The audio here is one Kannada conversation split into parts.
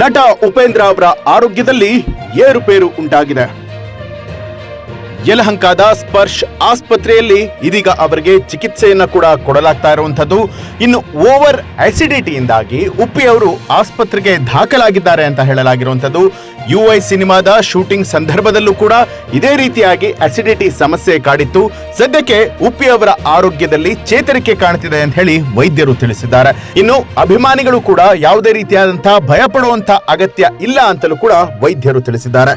ನಟ ಉಪೇಂದ್ರ ಅವರ ಆರೋಗ್ಯದಲ್ಲಿ ಏರುಪೇರು ಉಂಟಾಗಿದೆ. ಯಲಹಂಕದ ಸ್ಪರ್ಶ್ ಆಸ್ಪತ್ರೆಯಲ್ಲಿ ಇದೀಗ ಅವರಿಗೆ ಚಿಕಿತ್ಸೆಯನ್ನ ಕೂಡ ಕೊಡಲಾಗ್ತಾ ಇರುವಂತದ್ದು ಇನ್ನು ಓವರ್ ಅಸಿಡಿಟಿಯಿಂದಾಗಿ ಉಪ್ಪಿ ಅವರು ಆಸ್ಪತ್ರೆಗೆ ದಾಖಲಾಗಿದ್ದಾರೆ ಅಂತ ಹೇಳಲಾಗಿರುವಂತದ್ದು ಯು ಐ ಸಿನಿಮಾದ ಶೂಟಿಂಗ್ ಸಂದರ್ಭದಲ್ಲೂ ಕೂಡ ಇದೇ ರೀತಿಯಾಗಿ ಅಸಿಡಿಟಿ ಸಮಸ್ಯೆ ಕಾಡಿತ್ತು. ಸದ್ಯಕ್ಕೆ ಉಪ್ಪಿ ಅವರ ಆರೋಗ್ಯದಲ್ಲಿ ಚೇತರಿಕೆ ಕಾಣ್ತಿದೆ ಅಂತ ಹೇಳಿ ವೈದ್ಯರು ತಿಳಿಸಿದ್ದಾರೆ. ಇನ್ನು ಅಭಿಮಾನಿಗಳು ಕೂಡ ಯಾವುದೇ ರೀತಿಯಾದಂತಹ ಭಯ ಅಗತ್ಯ ಇಲ್ಲ ಅಂತಲೂ ಕೂಡ ವೈದ್ಯರು ತಿಳಿಸಿದ್ದಾರೆ.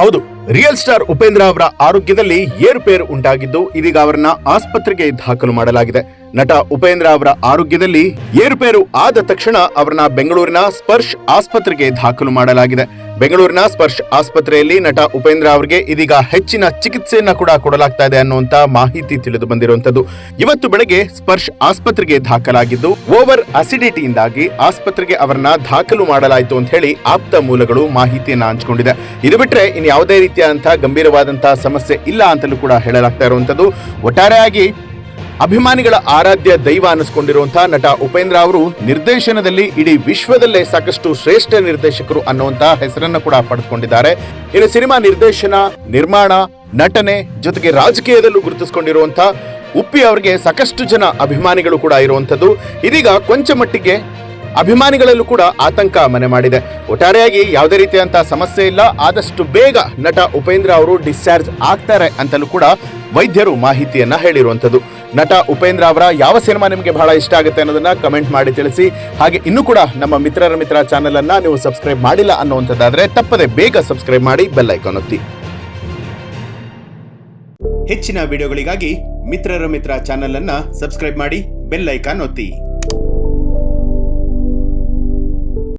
ಹೌದು. ರಿಯಲ್ ಸ್ಟಾರ್ ಉಪೇಂದ್ರ ಅವರ ಆರೋಗ್ಯದಲ್ಲಿ ಏರುಪೇರು ಉಂಟಾಗಿದ್ದು ಇದೀಗ ಅವರನ್ನ ಆಸ್ಪತ್ರೆಗೆ ದಾಖಲು ಮಾಡಲಾಗಿದೆ. ನಟ ಉಪೇಂದ್ರ ಅವರ ಆರೋಗ್ಯದಲ್ಲಿ ಏರುಪೇರು ಆದ ತಕ್ಷಣ ಅವರನ್ನ ಬೆಂಗಳೂರಿನ ಸ್ಪರ್ಶ್ ಆಸ್ಪತ್ರೆಗೆ ದಾಖಲು ಮಾಡಲಾಗಿದೆ. ಬೆಂಗಳೂರಿನ ಸ್ಪರ್ಶ್ ಆಸ್ಪತ್ರೆಯಲ್ಲಿ ನಟ ಉಪೇಂದ್ರ ಅವರಿಗೆ ಇದೀಗ ಹೆಚ್ಚಿನ ಚಿಕಿತ್ಸೆಯನ್ನ ಕೂಡ ಕೊಡಲಾಗ್ತಾ ಇದೆ ಅನ್ನುವಂತ ಮಾಹಿತಿ ತಿಳಿದು ಬಂದಿರುವಂತದ್ದು ಇವತ್ತು ಬೆಳಗ್ಗೆ ಸ್ಪರ್ಶ್ ಆಸ್ಪತ್ರೆಗೆ ದಾಖಲಾಗಿದ್ದು, ಓವರ್ ಅಸಿಡಿಟಿಯಿಂದಾಗಿ ಆಸ್ಪತ್ರೆಗೆ ಅವರನ್ನ ದಾಖಲು ಮಾಡಲಾಯಿತು ಅಂತ ಹೇಳಿ ಆಪ್ತ ಮೂಲಗಳು ಮಾಹಿತಿಯನ್ನ ಹಂಚಿಕೊಂಡಿದೆ. ಇದು ಬಿಟ್ರೆ ಇನ್ನು ಯಾವುದೇ ರೀತಿಯಾದಂತಹ ಗಂಭೀರವಾದಂತಹ ಸಮಸ್ಯೆ ಇಲ್ಲ ಅಂತಲೂ ಕೂಡ ಹೇಳಲಾಗ್ತಾ ಇರುವಂತದ್ದು ಒಟ್ಟಾರೆಯಾಗಿ ಅಭಿಮಾನಿಗಳ ಆರಾಧ್ಯ ದೈವ ಅನ್ನಿಸ್ಕೊಂಡಿರುವಂತಹ ನಟ ಉಪೇಂದ್ರ ಅವರು ನಿರ್ದೇಶನದಲ್ಲಿ ಇಡೀ ವಿಶ್ವದಲ್ಲೇ ಸಾಕಷ್ಟು ಶ್ರೇಷ್ಠ ನಿರ್ದೇಶಕರು ಅನ್ನುವಂತಹ ಹೆಸರನ್ನು ಕೂಡ ಪಡೆದುಕೊಂಡಿದ್ದಾರೆ. ಇನ್ನು ಸಿನಿಮಾ ನಿರ್ದೇಶನ, ನಿರ್ಮಾಣ, ನಟನೆ ಜೊತೆಗೆ ರಾಜಕೀಯದಲ್ಲೂ ಗುರುತಿಸಿಕೊಂಡಿರುವಂತಹ ಉಪ್ಪಿ ಅವರಿಗೆ ಸಾಕಷ್ಟು ಜನ ಅಭಿಮಾನಿಗಳು ಕೂಡ ಇರುವಂಥದ್ದು. ಇದೀಗ ಕೊಂಚ ಮಟ್ಟಿಗೆ ಅಭಿಮಾನಿಗಳಲ್ಲೂ ಕೂಡ ಆತಂಕ ಮನೆ ಮಾಡಿದೆ. ಒಟ್ಟಾರೆಯಾಗಿ ಯಾವುದೇ ರೀತಿಯಂತಹ ಸಮಸ್ಯೆ ಇಲ್ಲ. ಆದಷ್ಟು ಬೇಗ ನಟ ಉಪೇಂದ್ರ ಅವರು ಡಿಸ್ಚಾರ್ಜ್ ಆಗ್ತಾರೆ ಅಂತಲೂ ಕೂಡ ವೈದ್ಯರು ಮಾಹಿತಿಯನ್ನ ಹೇಳಿರುವಂತದ್ದು ನಟ ಉಪೇಂದ್ರ ಅವರ ಯಾವ ಸಿನಿಮಾ ನಿಮಗೆ ಬಹಳ ಇಷ್ಟ ಆಗುತ್ತೆ ಅನ್ನೋದನ್ನ ಕಮೆಂಟ್ ಮಾಡಿ ತಿಳಿಸಿ. ಹಾಗೆ ಇನ್ನೂ ಕೂಡ ನಮ್ಮ ಮಿತ್ರರ ಮಿತ್ರ ಚಾನೆಲ್ ಅನ್ನ ನೀವು ಸಬ್ಸ್ಕ್ರೈಬ್ ಮಾಡಿಲ್ಲ ಅನ್ನುವಂಥದ್ದಾದ್ರೆ ತಪ್ಪದೆ ಬೇಗ ಸಬ್ಸ್ಕ್ರೈಬ್ ಮಾಡಿ ಬೆಲ್ ಐಕಾನ್ ಒತ್ತಿ. ಹೆಚ್ಚಿನ ವಿಡಿಯೋಗಳಿಗಾಗಿ ಮಿತ್ರರ ಮಿತ್ರ ಚಾನೆಲ್ ಅನ್ನ ಸಬ್ಸ್ಕ್ರೈಬ್ ಮಾಡಿ ಬೆಲ್ ಐಕಾನ್ ಒತ್ತಿ.